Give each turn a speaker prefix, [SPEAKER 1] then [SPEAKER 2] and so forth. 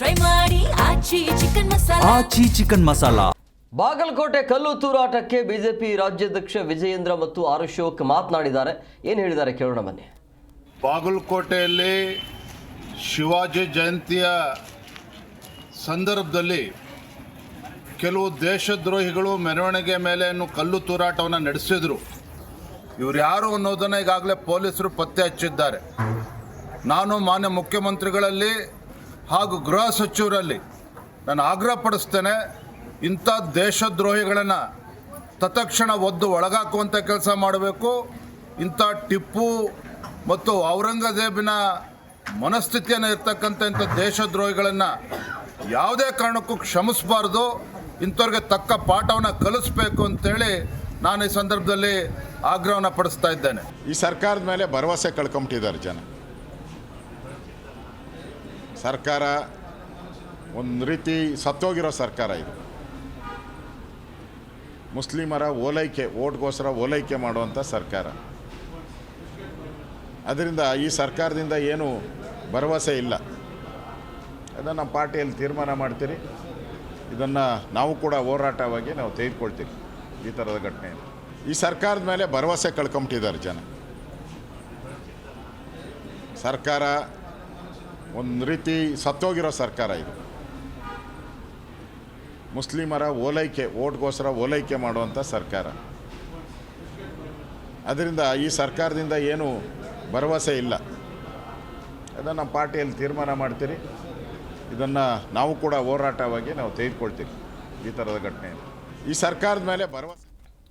[SPEAKER 1] Try ಮಾಡಿ Aachi chicken masala.
[SPEAKER 2] Aachi chicken masala.
[SPEAKER 3] Bagalkote ಕಲ್ಲು ತೂರಾಟಕ್ಕೆ ಬಿಜೆಪಿ ರಾಜ್ಯಾಧ್ಯಕ್ಷ ವಿಜಯೇಂದ್ರ ಮತ್ತು ಆರ್ ಅಶೋಕ್ ಮಾತನಾಡಿದ್ದಾರೆ. ಏನು ಹೇಳಿದ್ದಾರೆ ಕೇಳೋಣ ಬನ್ನಿ.
[SPEAKER 4] ಬಾಗಲಕೋಟೆಯಲ್ಲಿ ಶಿವಾಜಿ ಜಯಂತಿಯ ಸಂದರ್ಭದಲ್ಲಿ ಕೆಲವು ದೇಶದ್ರೋಹಿಗಳು ಮೆರವಣಿಗೆ ಮೇಲೆ ಕಲ್ಲು ತೂರಾಟವನ್ನು ನಡೆಸಿದರು. ಇವ್ರು ಯಾರು ಅನ್ನೋದನ್ನು ಈಗಾಗಲೇ ಪೊಲೀಸರು ಪತ್ತೆ ಹಚ್ಚಿದ್ದಾರೆ. ನಾನು ಮಾನ್ಯ ಮುಖ್ಯಮಂತ್ರಿಗಳಲ್ಲಿ ಹಾಗೂ ಗೃಹ ಸಚಿವರಲ್ಲಿ ನಾನು ಆಗ್ರಹ ಪಡಿಸ್ತೇನೆ, ಇಂಥ ದೇಶದ್ರೋಹಿಗಳನ್ನು ತತ್ಕ್ಷಣ ಒದ್ದು ಒಳಗಾಕುವಂಥ ಕೆಲಸ ಮಾಡಬೇಕು. ಇಂಥ ಟಿಪ್ಪು ಮತ್ತು ಔರಂಗಜೇಬಿನ ಮನಸ್ಥಿತಿಯನ್ನು ಇರ್ತಕ್ಕಂಥ ಇಂಥ ದೇಶದ್ರೋಹಿಗಳನ್ನು ಯಾವುದೇ ಕಾರಣಕ್ಕೂ ಕ್ಷಮಿಸಬಾರ್ದು. ಇಂಥವ್ರಿಗೆ ತಕ್ಕ ಪಾಠವನ್ನು ಕಲಿಸ್ಬೇಕು ಅಂತೇಳಿ ನಾನು ಈ ಸಂದರ್ಭದಲ್ಲಿ ಆಗ್ರಹವನ್ನು ಪಡಿಸ್ತಾ ಇದ್ದೇನೆ.
[SPEAKER 5] ಈ ಸರ್ಕಾರದ ಮೇಲೆ ಭರವಸೆ ಕಳ್ಕೊಂಬಿಟ್ಟಿದ್ದಾರೆ ಜನ. ಸರ್ಕಾರ ಒಂದು ರೀತಿ ಸತ್ತೋಗಿರೋ ಸರ್ಕಾರ ಇದು. ಮುಸ್ಲಿಮರ ಓಲೈಕೆ, ಓಟ್ಗೋಸ್ಕರ ಓಲೈಕೆ ಮಾಡುವಂಥ ಸರ್ಕಾರ. ಅದರಿಂದ ಈ ಸರ್ಕಾರದಿಂದ ಏನು ಭರವಸೆ ಇಲ್ಲ. ಅದನ್ನು ಪಾರ್ಟಿಯಲ್ಲಿ ತೀರ್ಮಾನ ಮಾಡ್ತೀರಿ. ಇದನ್ನು ನಾವು ಕೂಡ ಹೋರಾಟವಾಗಿ ನಾವು ತೆಗೆದುಕೊಳ್ತೀವಿ ಈ ಥರದ ಘಟನೆ ಈ ಸರ್ಕಾರದ ಮೇಲೆ ಭರವಸೆ ಕಳ್ಕೊಂಬಿಟ್ಟಿದ್ದಾರೆ ಜನ. ಸರ್ಕಾರ ಒಂದು ರೀತಿ ಸತ್ತೋಗಿರೋ ಸರ್ಕಾರ ಇದು. ಮುಸ್ಲಿಮರ ಓಲೈಕೆ, ಓಟ್ಗೋಸ್ಕರ ಓಲೈಕೆ ಮಾಡುವಂಥ ಸರ್ಕಾರ. ಅದರಿಂದ ಈ ಸರ್ಕಾರದಿಂದ ಏನು ಭರವಸೆ ಇಲ್ಲ. ಅದನ್ನು ಪಾರ್ಟಿಯಲ್ಲಿ ತೀರ್ಮಾನ ಮಾಡ್ತೀರಿ. ಇದನ್ನು ನಾವು ಕೂಡ ಹೋರಾಟವಾಗಿ ನಾವು ತೆಗೆದುಕೊಳ್ತೀವಿ ಈ ಥರದ ಘಟನೆ ಈ ಸರ್ಕಾರದ ಮೇಲೆ ಭರವಸೆ